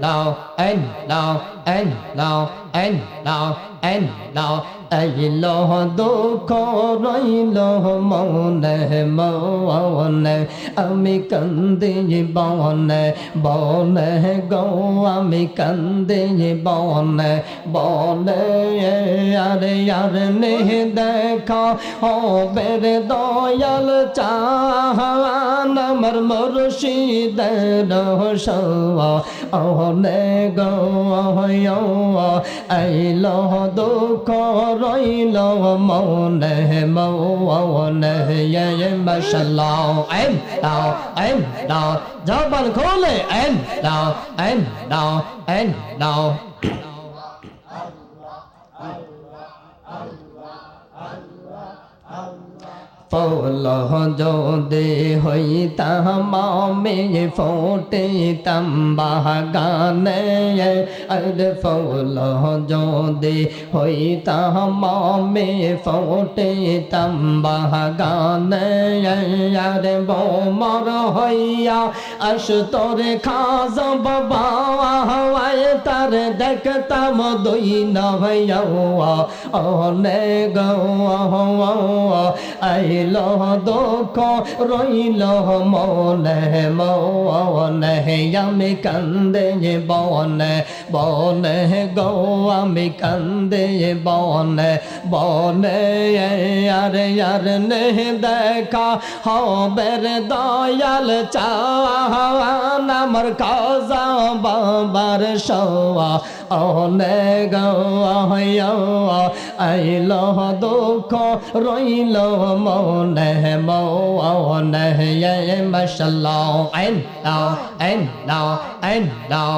লাও আইন লাও anh lao anh lao anh lao. Anh lo đô khó rồi lo mone mone আমি কান্দি বনে বনে গো আমি কান্দি বনে বনে আরে আর নেহ দেখা হবে রে দয়াল চাহান আমার মুর্শিদের রহস্য অহনে গো হয় আইল দুঃখ রইল মৌনে মৌনে। মশাল্লাহ এম দাও এম দাও জবান খোলে, এম দাও এম দাও এম দাও ফুল যদি হইতাম, আমি ফুটিতাম বাগানে। আরে ফুল যদি হইতাম, আমি ফুটিতাম বাগানে। আরে বোমর হইয়া আস তোরে খাজ বাবা তার দেখতাম দুই নভয়া। অনে গো আইল দুঃখ, রইল মনে মনে, আমি কান্দে বনে বনে গো, আমি কান্দে বনে বনে আরে আর নে দেখা হবে দয়াল চাওয়ান আমার কাজা বাবার সওয়া অনে গো আইল দুঃখ রইল মনে মনে মশাল্লাহ আইন দাও আইন দাও আইন দাও।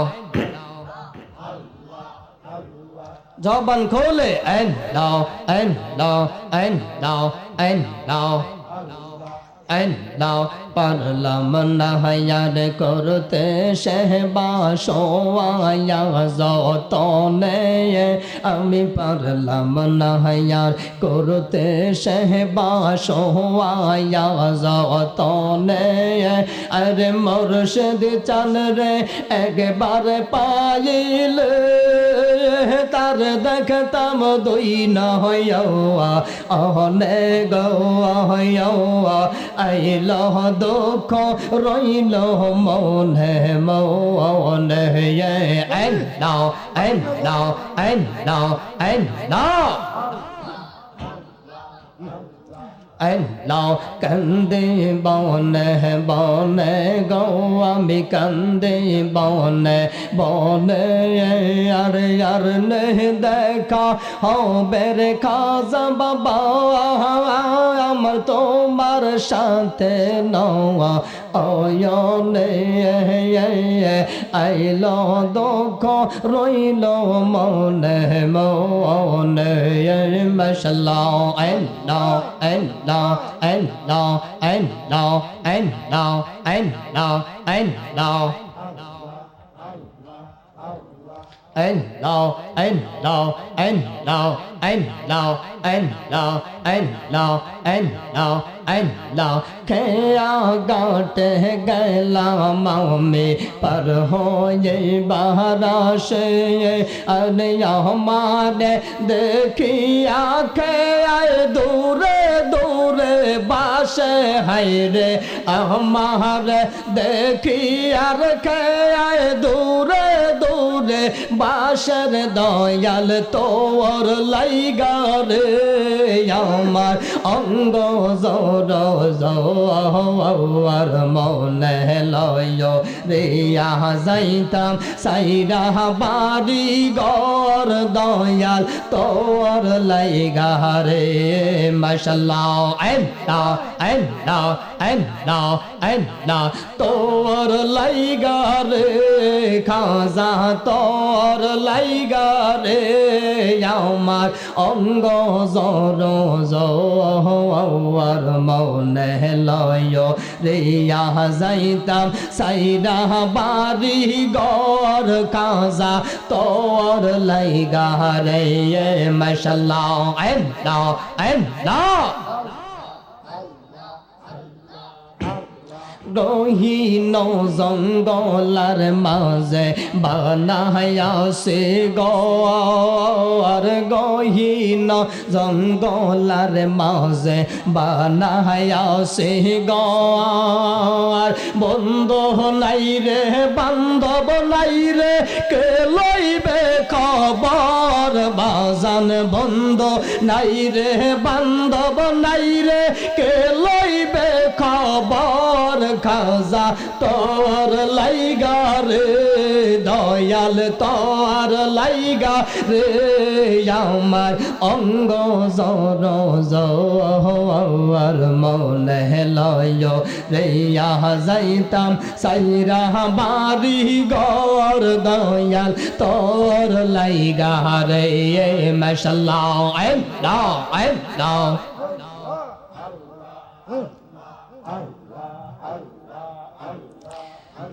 জবান খোলে, আইন দাও আইন দাও আইন দাও আইন দাও। দাও, পারলাম না হায়ার করতে। শেহবা সোয়া যতনে, আমি পারলাম না হায়ার করতে। শেহবা সোয়া যতনে, আরে মোরশেদ চান রে একবার পাইল। তার দেখতাম দুই না হইয়া অহনে গৌয়া হইয়া আইল দুঃখ রইল মনে মনে আইন নাও আইন নাও আইন নাও আইন নাও নাও কান্দে বনে বনে গো আমি কান্দে বনে বনে আর আর নে দেখা হবে রে খাজা বাবা আমার তোমার সাথে নওয়া অয়নে, আইল দুঃখ রইল মনে মনে মশলা এন দাও এন দাও এন দাও এন দাও এন দাও এন দাও এন দাও and now and now and now and now and now and now and now and now kya gaat gala mau me par ho ye bahara se an ya hamare dekhiya ke ay dur dur বাসে হাইরে আমার দেখি আর কে আয় দূরে দূরে, বাসের দয়াল তোর liger আমার অঙ্গ জোর জোয়ার মনে লয় রিয়া যাইতাম সাইরা বাড়ি গর দয়াল তোর লাইগারে মশলা আইন। না এন না এন না এন না। তোর লাইগা রে, খাজা তোর লাইগা রে, আমার অঙ্গ জর জর মনে লয় রে। যাইতাম সাইরা বাড়ি গর কাজা তোর লাইগা রে। মশাল্লাহ এন না এন না। গহীন জঙ্গলার মাঝে বানায়াসে গর গহীন জঙ্গলার মাঝে বানায়াসে গর বন্ধু নাই রে, বান্ধব নাই রে, কে লইবে খবর? বাজান বন্ধ নাই রে, বান্ধব নাই রে, কে লইবে খবর? খাজা, তোর লাইগা রে, দয়াল তোর লাইগা রে আমার অঙ্গ জর জর মনে লয় রে যাইতাম সাইরা বাড়ি গর, দয়াল তোর লাইগা রে মাশাল্লাহ আই দাও আই দাও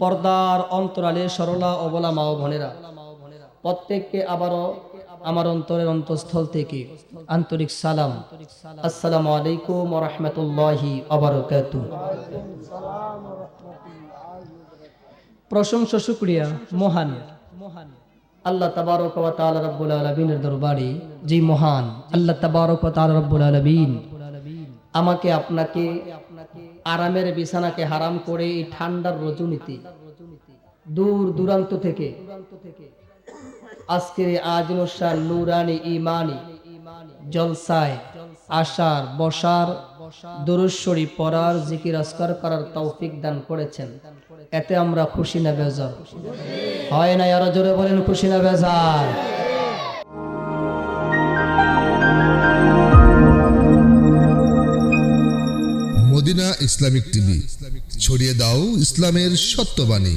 পর্দার অন্তরালে সরলা অবলা মা ও বোনেরা, প্রত্যেককে আবারও আমার অন্তরের অন্তঃস্থল থেকে আন্তরিক সালাম। আসসালামু আলাইকুম রাহমাতুল্লাহি ওয়া বারাকাতুহু। প্রশংসা শুকরিয়া মহান মহান আল্লাহ তাবারক ওয়া তাআলা রব্বুল আলামিনের দরবারে, যে মহান আল্লাহ তাবারক ওয়া তাআলা রব্বুল আলামিন আমাকে আপনাকে আরামের বিছানাকে হারাম করে এই ঠান্ডার রজনীতে। দূর দূরান্ত থেকে। আজকের আজ অনুষ্ঠান নুরানি ইমানি জলসায় আসার বসার দুরুশ্বরী পড়ার জিকির আসকার করার তৌফিক দান করেছেন। এতে আমরা খুশি না বেজার। হয় না, আরও জোরে বলেন খুশি না বেজার। Islamic TV. ছড়িয়ে দাও ইসলামের সত্যবাণী।